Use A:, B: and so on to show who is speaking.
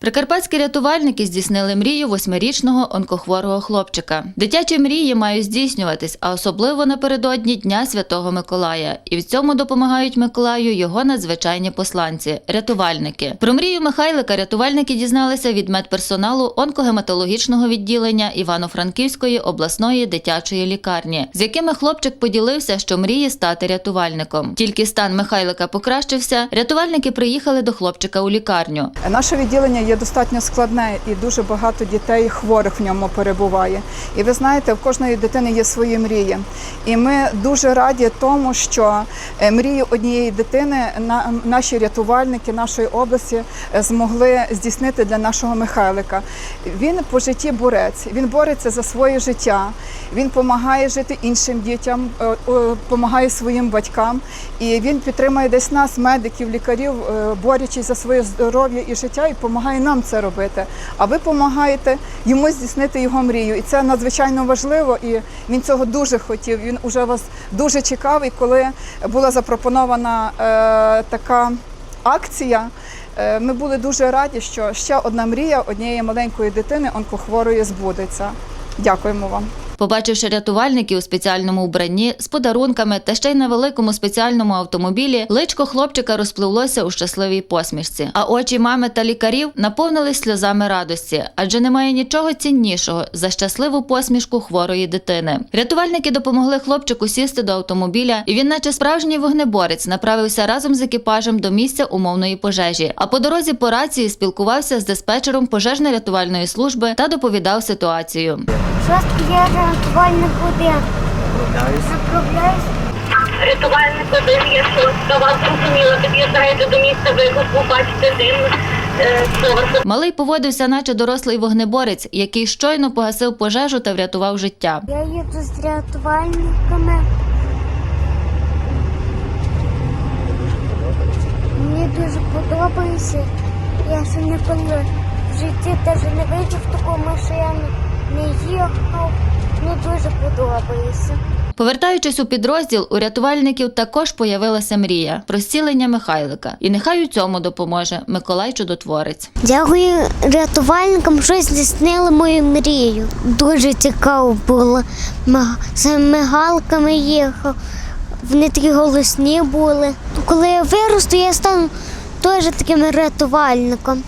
A: Прикарпатські рятувальники здійснили мрію восьмирічного онкохворого хлопчика. Дитячі мрії мають здійснюватись, а особливо напередодні Дня Святого Миколая. І в цьому допомагають Миколаю його надзвичайні посланці рятувальники. Про мрію Михайлика рятувальники дізналися від медперсоналу онкогематологічного відділення Івано-Франківської обласної дитячої лікарні, з якими хлопчик поділився, що мріє стати рятувальником. Тільки стан Михайлика покращився. Рятувальники приїхали до хлопчика у лікарню.
B: Наше відділення є достатньо складне і дуже багато дітей хворих в ньому перебуває. І ви знаєте, в кожної дитини є свої мрії. І ми дуже раді тому, що е, мрію однієї дитини на- наші рятувальники нашої області е, змогли здійснити для нашого Михайлика. Він по житті борець, він бореться за своє життя, він допомагає жити іншим дітям, допомагає своїм батькам. І він підтримує десь нас, медиків, лікарів, е, борючись за своє здоров'я і життя, і допомагає нам це робити. А ви допомагаєте йому здійснити його мрію. І це надзвичайно важливо. І він цього дуже хотів. Він уже вас дуже чекав. І коли була запропонована е, така акція. е, Ми були дуже раді, що ще одна мрія однієї маленької дитини онкохворої збудеться. Дякуємо вам.
A: Побачивши рятувальників у спеціальному вбранні з подарунками та ще й на великому спеціальному автомобілі, личко хлопчика розпливлося у щасливій посмішці. А очі мами та лікарів наповнились сльозами радості, адже немає нічого ціннішого за щасливу посмішку хворої дитини. Рятувальники допомогли хлопчику сісти до автомобіля, і він, наче справжній вогнеборець, направився разом з екіпажем до місця умовної пожежі. А по дорозі по рації спілкувався з диспетчером пожежно-рятувальної служби та доповідав ситуацію.
C: Шостий є рятувальник будинок. Направляюсь.
D: рятувальник один, якщо до вас зрозуміло, під'їжджаєте до місця виклику, бачите дим е.
A: Малий поводився, наче дорослий вогнеборець, який щойно погасив пожежу та врятував життя.
C: Я їду з рятувальниками. Мені дуже подобається. Я ще ніколи в житті теж не вийшов в таку машину, не їхав. Дуже подобається.
A: Повертаючись у підрозділ, у рятувальників також появилася мрія про зцілення Михайлика. І нехай у цьому допоможе Миколай Чудотворець.
C: Дякую рятувальникам, що здійснили мою мрію. Дуже цікаво було. З мигалками їхав. Вони такі голосні були. Коли я виросту, я стану теж таким рятувальником.